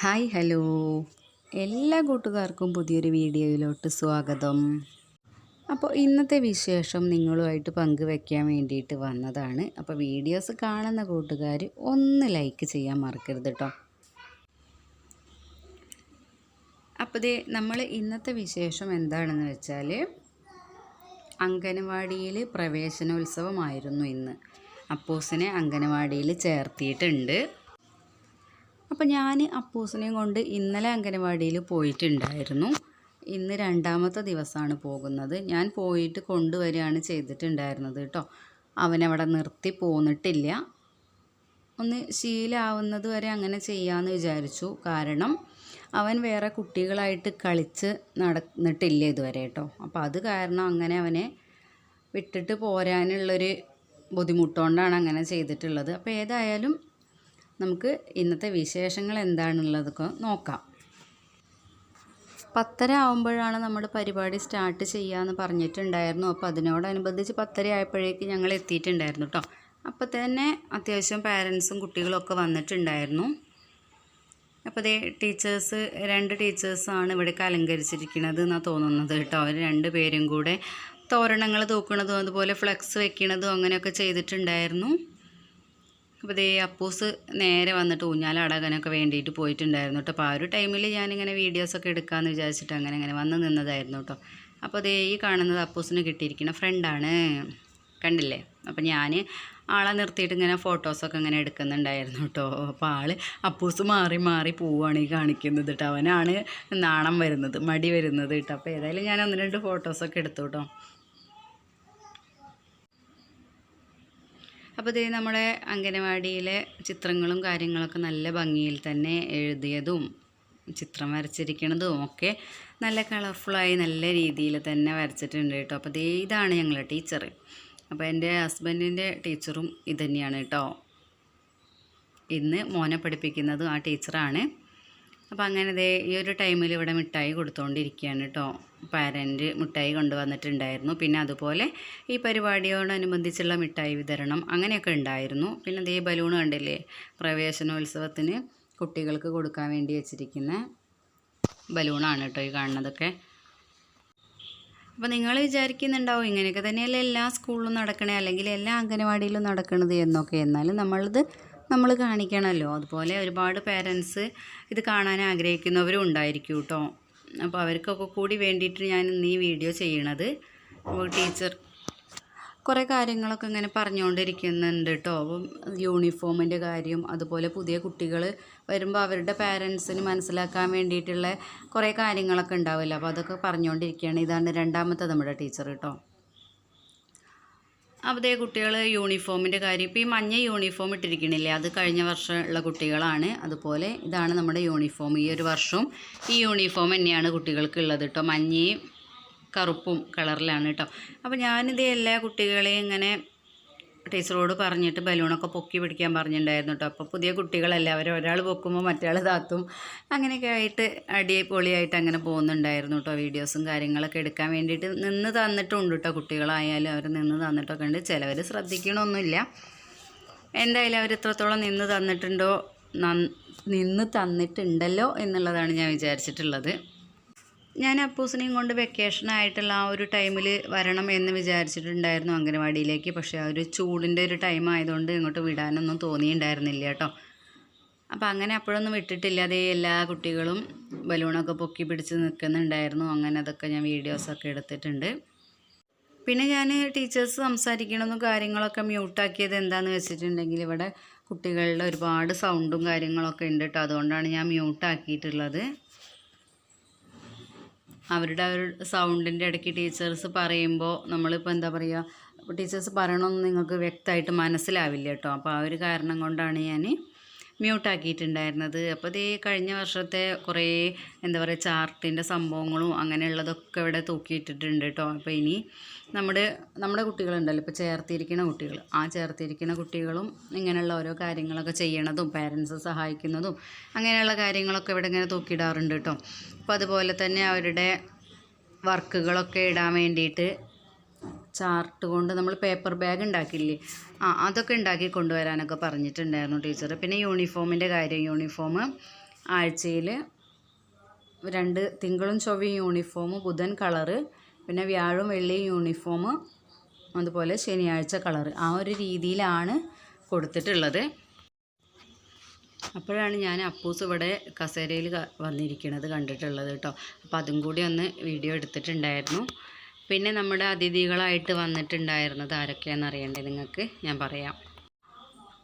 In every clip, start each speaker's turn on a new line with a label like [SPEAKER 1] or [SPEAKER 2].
[SPEAKER 1] Hi hello. എല്ലാ കൂട്ടുകാർക്കും പുതിയൊരു വീഡിയോയിലോട്ട് സ്വാഗതം. അപ്പോൾ ഇന്നത്തെ വിശേഷം നിങ്ങളുമായിട്ട് പങ്കുവെക്കാൻ വേണ്ടിയിട്ട് വന്നതാണ്. അപ്പോൾ വീഡിയോസ് കാണുന്ന കൂട്ടുകാർ ഒന്ന് ലൈക്ക് ചെയ്യാൻ മറക്കരുത് കേട്ടോ അപ്പോൾ ഇതേ നമ്മൾ ഇന്നത്തെ വിശേഷം എന്താണെന്ന് വെച്ചാൽ അംഗനവാടിയിൽ പ്രവേശനോത്സവമായിരുന്നു ഇന്ന്. അപ്പോസിനെ അംഗനവാടിയിൽ ചേർത്തിയിട്ടുണ്ട്. അപ്പോൾ ഞാൻ അപ്പൂസിനെയും കൊണ്ട് ഇന്നലെ അംഗനവാടിയിൽ പോയിട്ടുണ്ടായിരുന്നു. ഇന്ന് രണ്ടാമത്തെ ദിവസമാണ് പോകുന്നത്. ഞാൻ പോയിട്ട് കൊണ്ടുവരികയാണ് ചെയ്തിട്ടുണ്ടായിരുന്നത് കേട്ടോ. അവനവിടെ നിർത്തി പോന്നിട്ടില്ല. ഒന്ന് ശീലാവുന്നത് വരെ അങ്ങനെ ചെയ്യാമെന്ന് വിചാരിച്ചു. കാരണം അവൻ വേറെ കുട്ടികളായിട്ട് കളിച്ച് നടന്നിട്ടില്ല ഇതുവരെ കേട്ടോ. അപ്പോൾ അത് കാരണം അങ്ങനെ അവനെ വിട്ടിട്ട് പോരാനുള്ളൊരു ബുദ്ധിമുട്ടുകൊണ്ടാണ് അങ്ങനെ ചെയ്തിട്ടുള്ളത്. അപ്പോൾ ഏതായാലും നമുക്ക് ഇന്നത്തെ വിശേഷങ്ങൾ എന്താണുള്ളതൊക്കെ നോക്കാം. പത്തര ആകുമ്പോഴാണ് നമ്മൾ പരിപാടി സ്റ്റാർട്ട് ചെയ്യാമെന്ന് പറഞ്ഞിട്ടുണ്ടായിരുന്നു. അപ്പോൾ അതിനോടനുബന്ധിച്ച് പത്തര ആയപ്പോഴേക്ക് ഞങ്ങൾ എത്തിയിട്ടുണ്ടായിരുന്നു കേട്ടോ. അപ്പോൾ തന്നെ അത്യാവശ്യം പാരൻസും കുട്ടികളൊക്കെ വന്നിട്ടുണ്ടായിരുന്നു. അപ്പോൾ അതേ ടീച്ചേഴ്സ് രണ്ട് ടീച്ചേഴ്സാണ് ഇവിടേക്ക് അലങ്കരിച്ചിരിക്കുന്നത് എന്നാണ് തോന്നുന്നത് കേട്ടോ. അവർ രണ്ട് പേരും കൂടെ തോരണങ്ങൾ തൂക്കണതും അതുപോലെ ഫ്ലെക്സ് വെക്കണതും അങ്ങനെയൊക്കെ ചെയ്തിട്ടുണ്ടായിരുന്നു. അപ്പോൾ ദേ അപ്പൂസ് നേരെ വന്നിട്ട് ഊഞ്ഞാലടകാനൊക്കെ വേണ്ടിയിട്ട് പോയിട്ടുണ്ടായിരുന്നു കേട്ടോ. അപ്പോൾ ആ ഒരു ടൈമിൽ ഞാനിങ്ങനെ വീഡിയോസൊക്കെ എടുക്കാമെന്ന് വിചാരിച്ചിട്ട് അങ്ങനെ അങ്ങനെ വന്ന് നിന്നതായിരുന്നു കേട്ടോ. അപ്പോൾ ദേ ഈ കാണുന്നത് അപ്പൂസിന് കിട്ടിയിരിക്കുന്ന ഫ്രണ്ടാണ് കണ്ടില്ലേ? അപ്പോൾ ഞാൻ ആളെ നിർത്തിയിട്ട് ഇങ്ങനെ ഫോട്ടോസൊക്കെ ഇങ്ങനെ എടുക്കുന്നുണ്ടായിരുന്നു കേട്ടോ. അപ്പോൾ ആൾ അപ്പൂസ് മാറി മാറി പോവുകയാണ് ഈ കാണിക്കുന്നത് കേട്ടോ. അവനാണ് നാണം വരുന്നത് മടി വരുന്നത് കേട്ടോ. അപ്പോൾ ഏതായാലും ഞാൻ ഒന്ന് രണ്ട് ഫോട്ടോസൊക്കെ എടുത്തു കേട്ടോ. അപ്പോൾ ഇതേ നമ്മുടെ അംഗനവാടിയിലെ ചിത്രങ്ങളും കാര്യങ്ങളൊക്കെ നല്ല ഭംഗിയിൽ തന്നെ എഴുതിയതും ചിത്രം വരച്ചിരിക്കണതും ഒക്കെ നല്ല കളർഫുള്ളായി നല്ല രീതിയിൽ തന്നെ വരച്ചിട്ടുണ്ട് കേട്ടോ. അപ്പോൾ ദേ ഇതാണ് ഞങ്ങളുടെ ടീച്ചർ. അപ്പോൾ എന്റെ ഹസ്ബൻഡിന്റെ ടീച്ചറും ഇത് തന്നെയാണ് കേട്ടോ. ഇന്ന് മോനെ പഠിപ്പിക്കുന്നതും ആ ടീച്ചറാണ്. അപ്പോൾ അങ്ങനെ ദേ ഈ ഒരു ടൈമിൽ ഇവിടെ മിഠായി കൊടുത്തുകൊണ്ടിരിക്കുകയാണ് കേട്ടോ. പാരന്റ് മിഠായി കൊണ്ടുവന്നിട്ടുണ്ടായിരുന്നു. പിന്നെ അതുപോലെ ഈ പരിപാടിയോടനുബന്ധിച്ചുള്ള മിഠായി വിതരണം അങ്ങനെയൊക്കെ ഉണ്ടായിരുന്നു. പിന്നെ ദേ ബലൂൺ കണ്ടില്ലേ? പ്രവേശനോത്സവത്തിന് കുട്ടികൾക്ക് കൊടുക്കാൻ വേണ്ടി വെച്ചിരിക്കുന്ന ബലൂണാണ് കേട്ടോ ഈ കാണുന്നതൊക്കെ. അപ്പോൾ നിങ്ങൾ വിചാരിക്കുന്നുണ്ടാവും ഇങ്ങനെയൊക്കെ തന്നെയല്ലേ എല്ലാ സ്കൂളിലും നടക്കണേ അല്ലെങ്കിൽ എല്ലാ അംഗനവാടിയിലും നടക്കണത് എന്നൊക്കെ. എന്നാലും നമ്മളിത് നമ്മൾ കാണിക്കണമല്ലോ. അതുപോലെ ഒരുപാട് പേരൻസ് ഇത് കാണാൻ ആഗ്രഹിക്കുന്നവരും ഉണ്ടായിരിക്കും കേട്ടോ. അപ്പോൾ അവർക്കൊക്കെ കൂടി വേണ്ടിയിട്ട് ഞാൻ ഇന്ന് ഈ വീഡിയോ ചെയ്യണത്. അപ്പോൾ ടീച്ചർ കുറേ കാര്യങ്ങളൊക്കെ ഇങ്ങനെ പറഞ്ഞുകൊണ്ടിരിക്കുന്നുണ്ട് കേട്ടോ. അപ്പം യൂണിഫോമിന്റെ കാര്യം അതുപോലെ പുതിയ കുട്ടികൾ വരുമ്പോൾ അവരുടെ പാരൻസിന് മനസ്സിലാക്കാൻ വേണ്ടിയിട്ടുള്ള കുറേ കാര്യങ്ങളൊക്കെ ഉണ്ടാവില്ല. അപ്പോൾ അതൊക്കെ പറഞ്ഞുകൊണ്ടിരിക്കുകയാണ്. ഇതാണ് രണ്ടാമത്തെ നമ്മുടെ ടീച്ചർ കേട്ടോ. അവിടെ കുട്ടികൾ യൂണിഫോമിന്റെ കാര്യം. ഇപ്പോൾ ഈ മഞ്ഞ യൂണിഫോം ഇട്ടിരിക്കണില്ലേ? അത് കഴിഞ്ഞ വർഷമുള്ള കുട്ടികളാണ്. അതുപോലെ ഇതാണ് നമ്മുടെ യൂണിഫോം ഈ ഒരു വർഷവും ഈ യൂണിഫോം തന്നെയാണ് കുട്ടികൾക്ക് ഉള്ളത് കേട്ടോ. മഞ്ഞയും കറുപ്പും കളറിലാണ് കേട്ടോ. അപ്പോൾ ഞാനിത് എല്ലാ കുട്ടികളെയും ഇങ്ങനെ ടീച്ചറോട് പറഞ്ഞിട്ട് ബലൂണൊക്കെ പൊക്കി പിടിക്കാൻ പറഞ്ഞിട്ടുണ്ടായിരുന്നു കേട്ടോ. അപ്പോൾ പുതിയ കുട്ടികളല്ലേ അവർ ഒരാൾ പൊക്കുമ്പോൾ മറ്റേ താത്തും അങ്ങനെയൊക്കെ ആയിട്ട് അടി പൊളിയായിട്ട് അങ്ങനെ പോകുന്നുണ്ടായിരുന്നു കേട്ടോ. വീഡിയോസും കാര്യങ്ങളൊക്കെ എടുക്കാൻ വേണ്ടിയിട്ട് നിന്ന് തന്നിട്ടുണ്ട് കേട്ടോ. കുട്ടികളായാലും അവർ നിന്ന് തന്നിട്ടൊക്കെ ഉണ്ട്. ചിലവർ ശ്രദ്ധിക്കണമൊന്നുമില്ല എന്തായാലും അവർ എത്രത്തോളം നിന്ന് തന്നിട്ടുണ്ടോ നിന്ന് തന്നിട്ടുണ്ടല്ലോ എന്നുള്ളതാണ് ഞാൻ വിചാരിച്ചിട്ടുള്ളത്. ഞാൻ അപ്പൂസിനെയും കൊണ്ട് വെക്കേഷൻ ആയിട്ടുള്ള ആ ഒരു ടൈമിൽ വരണം എന്ന് വിചാരിച്ചിട്ടുണ്ടായിരുന്നു അംഗനവാടിയിലേക്ക്. പക്ഷേ ആ ഒരു ചൂടിന്റെ ഒരു ടൈം ആയതുകൊണ്ട് ഇങ്ങോട്ട് വിടാനൊന്നും തോന്നിയിട്ടുണ്ടായിരുന്നില്ല കേട്ടോ. അപ്പോൾ അങ്ങനെ അപ്പോഴൊന്നും വിട്ടിട്ടില്ല. അതേ എല്ലാ കുട്ടികളും ബലൂണൊക്കെ പൊക്കി പിടിച്ച് നിൽക്കുന്നുണ്ടായിരുന്നു. അങ്ങനെ അതൊക്കെ ഞാൻ വീഡിയോസൊക്കെ എടുത്തിട്ടുണ്ട്. പിന്നെ ഞാൻ ടീച്ചേഴ്സ് സംസാരിക്കണമെന്നും കാര്യങ്ങളൊക്കെ മ്യൂട്ടാക്കിയത് എന്താണെന്ന് വെച്ചിട്ടുണ്ടെങ്കിൽ ഇവിടെ കുട്ടികളുടെ ഒരുപാട് സൗണ്ടും കാര്യങ്ങളൊക്കെ ഉണ്ട് കേട്ടോ. അതുകൊണ്ടാണ് ഞാൻ മ്യൂട്ടാക്കിയിട്ടുള്ളത് അവരുടെ ആ ഒരു സൗണ്ടിന്റെ ഇടയ്ക്ക് ടീച്ചേഴ്സ് പറയുമ്പോൾ നമ്മളിപ്പോൾ എന്താ പറയുക ടീച്ചേഴ്സ് പറയണമെന്ന് നിങ്ങൾക്ക് വ്യക്തമായിട്ട് മനസ്സിലാവില്ല കേട്ടോ അപ്പോൾ ആ ഒരു കാരണം കൊണ്ടാണ് ഞാൻ മ്യൂട്ടാക്കിയിട്ടുണ്ടായിരുന്നത്. അപ്പോൾ ഇതേ കഴിഞ്ഞ വർഷത്തെ കുറേ എന്താ പറയുക ചാർട്ടിന്റെ സംഭവങ്ങളും അങ്ങനെയുള്ളതൊക്കെ ഇവിടെ തൂക്കിയിട്ടിട്ടുണ്ട് കേട്ടോ. അപ്പോൾ ഇനി നമ്മുടെ നമ്മുടെ കുട്ടികളുണ്ടല്ലോ. ഇപ്പോൾ ചേർത്തിരിക്കുന്ന കുട്ടികൾ. ആ ചേർത്തിരിക്കുന്ന കുട്ടികളും ഇങ്ങനെയുള്ള ഓരോ കാര്യങ്ങളൊക്കെ ചെയ്യണതും പാരൻസ് സഹായിക്കുന്നതും അങ്ങനെയുള്ള കാര്യങ്ങളൊക്കെ ഇവിടെ ഇങ്ങനെ തൂക്കിയിടാറുണ്ട് കേട്ടോ. അപ്പോൾ അതുപോലെ തന്നെ അവരുടെ വർക്കുകളൊക്കെ ഇടാൻ വേണ്ടിയിട്ട് ചാർട്ട് കൊണ്ട് നമ്മൾ പേപ്പർ ബാഗ് ഉണ്ടാക്കില്ലേ? ആ അതൊക്കെ ഉണ്ടാക്കി കൊണ്ടുവരാനൊക്കെ പറഞ്ഞിട്ടുണ്ടായിരുന്നു ടീച്ചർ പിന്നെ യൂണിഫോമിന്റെ കാര്യം. യൂണിഫോം ആഴ്ചയിൽ രണ്ട് തിങ്കളും ചൊവ്വയും യൂണിഫോം ബുധൻ കളറ് പിന്നെ വ്യാഴം വെള്ളിയും യൂണിഫോം അതുപോലെ ശനിയാഴ്ച കളറ്. ആ ഒരു രീതിയിലാണ് കൊടുത്തിട്ടുള്ളത്. അപ്പോഴാണ് ഞാൻ അപ്പൂസ് ഇവിടെ കസേരയിൽ വന്നിരിക്കുന്നത് കണ്ടിട്ടുള്ളത് കേട്ടോ. അപ്പോൾ അതും കൂടി ഒന്ന് വീഡിയോ എടുത്തിട്ടുണ്ടായിരുന്നു. പിന്നെ നമ്മുടെ അതിഥികളായിട്ട് വന്നിട്ടുണ്ടായിരുന്നത് ആരൊക്കെയാണെന്ന് അറിയണ്ടേ നിങ്ങൾക്ക്? ഞാൻ പറയാം.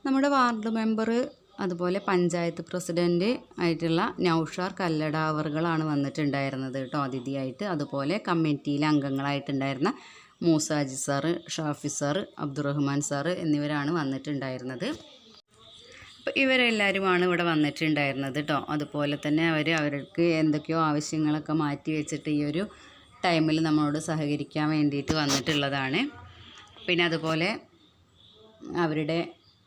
[SPEAKER 1] നമ്മുടെ വാർഡ് മെമ്പർ അതുപോലെ പഞ്ചായത്ത് പ്രസിഡന്റ് ആയിട്ടുള്ള നൗഷാർ കല്ലടാവറുകളാണ് വന്നിട്ടുണ്ടായിരുന്നത് കേട്ടോ അതിഥിയായിട്ട്. അതുപോലെ കമ്മിറ്റിയിലെ അംഗങ്ങളായിട്ടുണ്ടായിരുന്ന Moosaji sir Shafi sir Abdurahman sir എന്നിവരാണ് വന്നിട്ടുണ്ടായിരുന്നത്. അപ്പോൾ ഇവരെല്ലാവരുമാണ് ഇവിടെ വന്നിട്ടുണ്ടായിരുന്നത് കേട്ടോ. അതുപോലെ തന്നെ അവർ അവർക്ക് എന്തൊക്കെയോ ആവശ്യങ്ങളൊക്കെ മാറ്റി വെച്ചിട്ട് ഈ ഒരു ടൈമിൽ നമ്മളോട് സഹകരിക്കാൻ വേണ്ടിയിട്ട് വന്നിട്ടുള്ളതാണ്. പിന്നെ അതുപോലെ അവരുടെ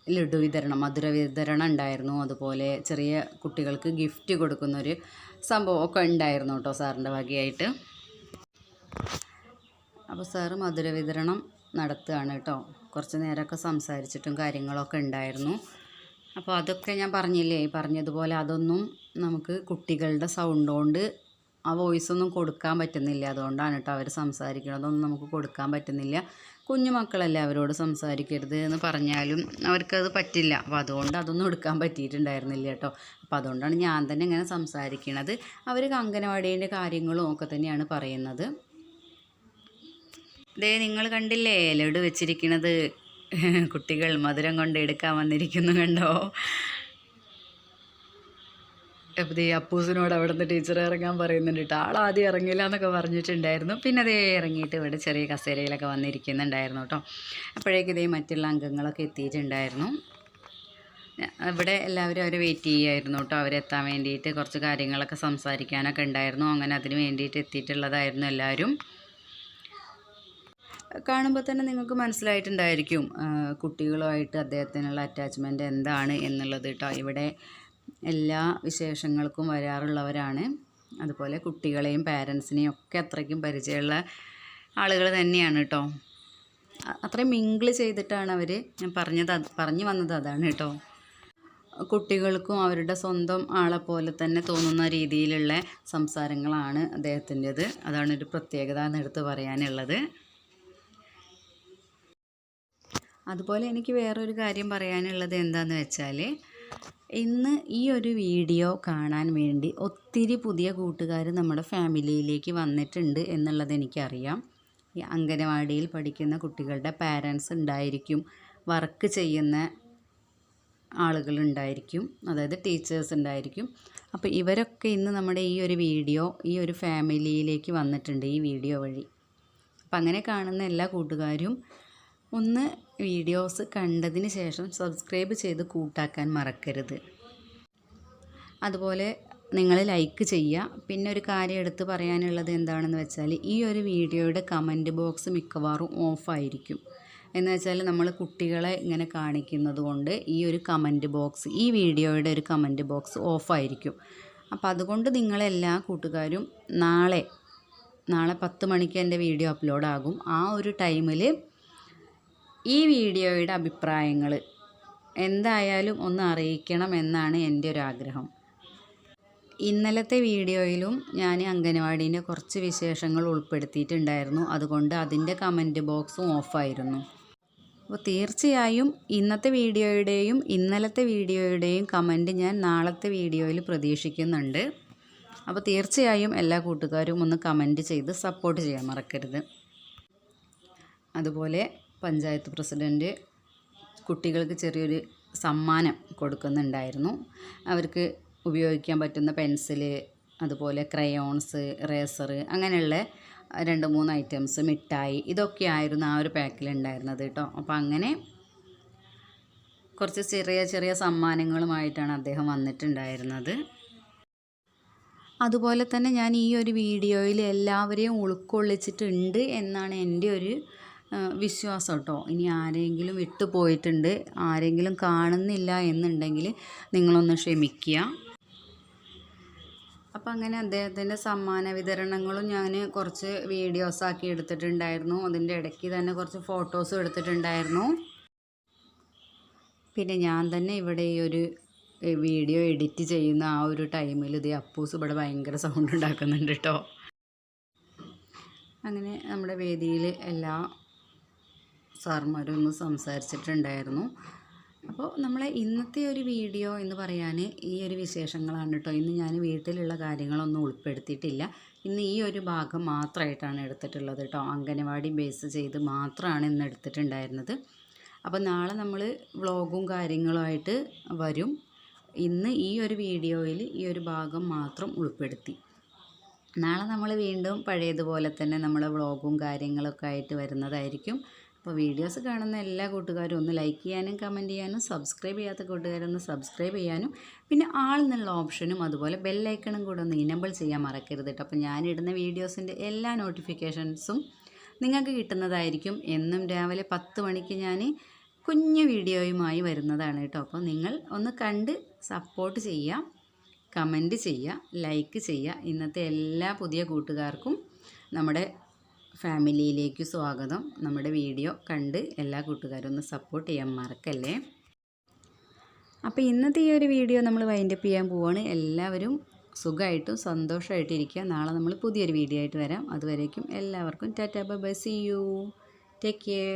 [SPEAKER 1] ലഡു വിതരണം മധുര വിതരണം ഉണ്ടായിരുന്നു. അതുപോലെ ചെറിയ കുട്ടികൾക്ക് ഗിഫ്റ്റ് കൊടുക്കുന്നൊരു സംഭവമൊക്കെ ഉണ്ടായിരുന്നു കേട്ടോ സാറിന്റെ ഭാഗ്യമായിട്ട് അപ്പോൾ സാറ് മധുര വിതരണം നടത്തുകയാണ് കേട്ടോ. കുറച്ച് നേരമൊക്കെ സംസാരിച്ചിട്ടും കാര്യങ്ങളൊക്കെ ഉണ്ടായിരുന്നു. അപ്പോൾ അതൊക്കെ ഞാൻ പറഞ്ഞില്ലേ? പറഞ്ഞതുപോലെ അതൊന്നും നമുക്ക് കുട്ടികളുടെ സൗണ്ട് കൊണ്ട് ആ വോയിസ് ഒന്നും കൊടുക്കാൻ പറ്റുന്നില്ല. അതുകൊണ്ടാണ് കേട്ടോ അവർ സംസാരിക്കണതൊന്നും നമുക്ക് കൊടുക്കാൻ പറ്റുന്നില്ല. കുഞ്ഞു മക്കളല്ലേ അവരോട് സംസാരിക്കരുത് എന്ന് പറഞ്ഞാലും അവർക്കത് പറ്റില്ല. അപ്പോൾ അതുകൊണ്ട് അതൊന്നും എടുക്കാൻ പറ്റിയിട്ടുണ്ടായിരുന്നില്ല കേട്ടോ അപ്പോൾ അതുകൊണ്ടാണ് ഞാൻ തന്നെ ഇങ്ങനെ സംസാരിക്കണത്. അവർ അംഗനവാടീന്റെ കാര്യങ്ങളും ഒക്കെ തന്നെയാണ് പറയുന്നത്. ദേ നിങ്ങൾ കണ്ടില്ലേ ലഡു വെച്ചിരിക്കണത്? കുട്ടികൾ മധുരം കൊണ്ട് എടുക്കാൻ വന്നിരിക്കുന്നു കണ്ടോ? അപ്പോൾ ഈ അപ്പൂസിനോട് അവിടുന്ന് ടീച്ചർ ഇറങ്ങാൻ പറയുന്നുണ്ട് കേട്ടോ ആൾ ആദ്യം ഇറങ്ങില്ല എന്നൊക്കെ പറഞ്ഞിട്ടുണ്ടായിരുന്നു. പിന്നെ അതേ ഇറങ്ങിയിട്ട് ഇവിടെ ചെറിയ കസേരയിലൊക്കെ വന്നിരിക്കുന്നുണ്ടായിരുന്നു കേട്ടോ അപ്പോഴേക്കും ഇതേ മറ്റുള്ള അംഗങ്ങളൊക്കെ എത്തിയിട്ടുണ്ടായിരുന്നു. ഇവിടെ എല്ലാവരും അവരെ വെയിറ്റ് ചെയ്യായിരുന്നു കേട്ടോ അവരെത്താൻ വേണ്ടിയിട്ട് കുറച്ച് കാര്യങ്ങളൊക്കെ സംസാരിക്കാനൊക്കെ ഉണ്ടായിരുന്നു. അങ്ങനെ അതിന് വേണ്ടിയിട്ട് എത്തിയിട്ടുള്ളതായിരുന്നു എല്ലാവരും. കാണുമ്പോൾ തന്നെ നിങ്ങൾക്ക് മനസ്സിലായിട്ടുണ്ടായിരിക്കും കുട്ടികളുമായിട്ട് അദ്ദേഹത്തിനുള്ള അറ്റാച്ച്മെന്റ് എന്താണ് എന്നുള്ളത് കേട്ടോ ഇവിടെ എല്ലാ വിശേഷങ്ങൾക്കും വരാറുള്ളവരാണ്. അതുപോലെ കുട്ടികളെയും പാരൻസിനെയും ഒക്കെ അത്രയ്ക്കും പരിചയമുള്ള ആളുകൾ തന്നെയാണ് കേട്ടോ. അത്രയും മിങ്കിൾ ചെയ്തിട്ടാണ് അവർ ഞാൻ പറഞ്ഞത് പറഞ്ഞു വന്നത് അതാണ് കേട്ടോ. കുട്ടികൾക്കും അവരുടെ സ്വന്തം ആളെ പോലെ തന്നെ തോന്നുന്ന രീതിയിലുള്ള സംസാരങ്ങളാണ് അദ്ദേഹത്തിന്റെത്. അതാണ് ഒരു പ്രത്യേകത എന്നെടുത്ത് പറയാനുള്ളത്. അതുപോലെ എനിക്ക് വേറൊരു കാര്യം പറയാനുള്ളത് എന്താണെന്ന് വെച്ചാൽ ഇന്ന് ഈ ഒരു വീഡിയോ കാണാൻ വേണ്ടി ഒത്തിരി പുതിയ കൂട്ടുകാർ നമ്മുടെ ഫാമിലിയിലേക്ക് വന്നിട്ടുണ്ട് എന്നുള്ളത് എനിക്കറിയാം. ഈ അംഗനവാടിയിൽ പഠിക്കുന്ന കുട്ടികളുടെ പാരൻസ് ഉണ്ടായിരിക്കും വർക്ക് ചെയ്യുന്ന ആളുകളുണ്ടായിരിക്കും അതായത് ടീച്ചേഴ്സ് ഉണ്ടായിരിക്കും. അപ്പോൾ ഇവരൊക്കെ ഇന്ന് നമ്മുടെ ഈ ഒരു വീഡിയോ ഈ ഒരു ഫാമിലിയിലേക്ക് വന്നിട്ടുണ്ട് ഈ വീഡിയോ വഴി. അപ്പം അങ്ങനെ കാണുന്ന എല്ലാ കൂട്ടുകാരും ഒന്ന് വീഡിയോസ് കണ്ടതിന് ശേഷം സബ്സ്ക്രൈബ് ചെയ്ത് കൂട്ടാക്കാൻ മറക്കരുത്. അതുപോലെ നിങ്ങൾ ലൈക്ക് ചെയ്യുക. പിന്നെ ഒരു കാര്യം എടുത്ത് പറയാനുള്ളത് എന്താണെന്ന് വെച്ചാൽ ഈ ഒരു വീഡിയോയുടെ കമന്റ് ബോക്സ് മിക്കവാറും ഓഫായിരിക്കും എന്ന് വെച്ചാൽ നമ്മൾ കുട്ടികളെ ഇങ്ങനെ കാണിക്കുന്നത് കൊണ്ട് ഈ ഒരു കമന്റ് ബോക്സ് ഈ വീഡിയോയുടെ ഒരു കമന്റ് ബോക്സ് ഓഫായിരിക്കും അപ്പോൾ അതുകൊണ്ട് നിങ്ങളെല്ലാ കൂട്ടുകാരും നാളെ നാളെ പത്ത് മണിക്ക് എന്റെ വീഡിയോ അപ്ലോഡ് ആകും. ആ ഒരു ടൈമിൽ ഈ വീഡിയോയുടെ അഭിപ്രായങ്ങൾ എന്തായാലും ഒന്ന് അറിയിക്കണം എന്നാണ് എന്റെ ഒരു ആഗ്രഹം. ഇന്നലത്തെ വീഡിയോയിലും ഞാൻ അംഗനവാടീന്റെ കുറച്ച് വിശേഷങ്ങൾ ഉൾപ്പെടുത്തിയിട്ടുണ്ടായിരുന്നു. അതുകൊണ്ട് അതിന്റെ കമന്റ് ബോക്സും ഓഫായിരുന്നു. അപ്പോൾ തീർച്ചയായും ഇന്നത്തെ വീഡിയോയുടെയും ഇന്നലത്തെ വീഡിയോയുടെയും കമന്റ് ഞാൻ നാളത്തെ വീഡിയോയിൽ പ്രതീക്ഷിക്കുന്നുണ്ട്. അപ്പോൾ തീർച്ചയായും എല്ലാ കൂട്ടുകാരും ഒന്ന് കമന്റ് ചെയ്ത് സപ്പോർട്ട് ചെയ്യാൻ മറക്കരുത്. അതുപോലെ പഞ്ചായത്ത് പ്രസിഡന്റ് കുട്ടികൾക്ക് ചെറിയൊരു സമ്മാനം കൊടുക്കുന്നുണ്ടായിരുന്നു. അവർക്ക് ഉപയോഗിക്കാൻ പറ്റുന്ന പെൻസിൽ അതുപോലെ ക്രയോൺസ് റേസർ അങ്ങനെയുള്ള രണ്ട് മൂന്ന് ഐറ്റംസ് മിഠായി ഇതൊക്കെ ആയിരുന്നു ആ ഒരു പാക്കിൽ ഉണ്ടായിരുന്നത് കേട്ടോ. അപ്പോൾ അങ്ങനെ കുറച്ച് ചെറിയ ചെറിയ സമ്മാനങ്ങളുമായിട്ടാണ് അദ്ദേഹം വന്നിട്ടുണ്ടായിരുന്നത്. അതുപോലെ തന്നെ ഞാൻ ഈ ഒരു വീഡിയോയിൽ എല്ലാവരെയും ഉൾക്കൊള്ളിച്ചിട്ടുണ്ട് എന്നാണ് എന്റെ ഒരു വിശ്വാസം കേട്ടോ ഇനി ആരെങ്കിലും വിട്ടുപോയിട്ടുണ്ട് ആരെങ്കിലും കാണുന്നില്ല എന്നുണ്ടെങ്കിൽ നിങ്ങളൊന്ന് ക്ഷമിക്കുക. അപ്പം അങ്ങനെ അദ്ദേഹത്തിന്റെ സമ്മാന വിതരണങ്ങളും ഞാൻ കുറച്ച് വീഡിയോസ് ആക്കി എടുത്തിട്ടുണ്ടായിരുന്നു. അതിന്റെ ഇടയ്ക്ക് തന്നെ കുറച്ച് ഫോട്ടോസും എടുത്തിട്ടുണ്ടായിരുന്നു. പിന്നെ ഞാൻ തന്നെ ഇവിടെ ഈ ഒരു വീഡിയോ എഡിറ്റ് ചെയ്യുന്ന ആ ഒരു ടൈമിൽ ഇത് അപ്പൂസ് ഇവിടെ ഭയങ്കര സൗണ്ട് ഉണ്ടാക്കുന്നുണ്ട് കേട്ടോ അങ്ങനെ നമ്മുടെ വേദിയിൽ എല്ലാ സാർമാരും ഒന്ന് സംസാരിച്ചിട്ടുണ്ടായിരുന്നു. അപ്പോൾ നമ്മളെ ഇന്നത്തെ ഒരു വീഡിയോ എന്ന് പറയാൻ ഈ ഒരു വിശേഷങ്ങളാണ് കേട്ടോ. ഇന്ന് ഞാൻ വീട്ടിലുള്ള കാര്യങ്ങളൊന്നും ഉൾപ്പെടുത്തിയിട്ടില്ല. ഇന്ന് ഈ ഒരു ഭാഗം മാത്രമായിട്ടാണ് എടുത്തിട്ടുള്ളത് കേട്ടോ. അംഗനവാടി ബേസ് ചെയ്ത് മാത്രമാണ് ഇന്ന് എടുത്തിട്ടുണ്ടായിരുന്നത്. അപ്പോൾ നാളെ നമ്മൾ വ്ളോഗും കാര്യങ്ങളുമായിട്ട് വരും. ഇന്ന് ഈ ഒരു വീഡിയോയിൽ ഈ ഒരു ഭാഗം മാത്രം ഉൾപ്പെടുത്തി. നാളെ നമ്മൾ വീണ്ടും പഴയതുപോലെ തന്നെ നമ്മളെ വ്ളോഗും കാര്യങ്ങളൊക്കെ ആയിട്ട് വരുന്നതായിരിക്കും. അപ്പോൾ വീഡിയോസ് കാണുന്ന എല്ലാ കൂട്ടുകാരും ഒന്ന് ലൈക്ക് ചെയ്യാനും കമന്റ് ചെയ്യാനും സബ്സ്ക്രൈബ് ചെയ്യാത്ത കൂട്ടുകാരൊന്ന് സബ്സ്ക്രൈബ് ചെയ്യാനും. പിന്നെ ആൾ എന്നുള്ള ഓപ്ഷനും അതുപോലെ ബെല്ലൈക്കണും കൂടെ ഒന്ന് ഇനബിൾ ചെയ്യാൻ മറക്കരുത് കേട്ടോ. അപ്പോൾ ഞാനിടുന്ന വീഡിയോസിന്റെ എല്ലാ നോട്ടിഫിക്കേഷൻസും നിങ്ങൾക്ക് കിട്ടുന്നതായിരിക്കും. എന്നും രാവിലെ പത്ത് മണിക്ക് ഞാൻ കുഞ്ഞു വീഡിയോയുമായി വരുന്നതാണ് കേട്ടോ. അപ്പോൾ നിങ്ങൾ ഒന്ന് കണ്ട് സപ്പോർട്ട് ചെയ്യുക കമന്റ് ചെയ്യുക ലൈക്ക് ചെയ്യുക ഇന്നത്തെ എല്ലാ പുതിയ കൂട്ടുകാർക്കും നമ്മുടെ ഫാമിലിയിലേക്ക് സ്വാഗതം. നമ്മുടെ വീഡിയോ കണ്ട് എല്ലാ കൂട്ടുകാരും ഒന്ന് സപ്പോർട്ട് ചെയ്യാൻ മറക്കല്ലേ? അപ്പോൾ ഇന്നത്തെ ഈ ഒരു വീഡിയോ നമ്മൾ വൈൻഡപ്പ് ചെയ്യാൻ പോവാണ്. എല്ലാവരും സുഖമായിട്ടും സന്തോഷമായിട്ടും ഇരിക്കുക. നാളെ നമ്മൾ പുതിയൊരു വീഡിയോ ആയിട്ട് വരാം. അതുവരേക്കും എല്ലാവർക്കും tata bye bye see you take care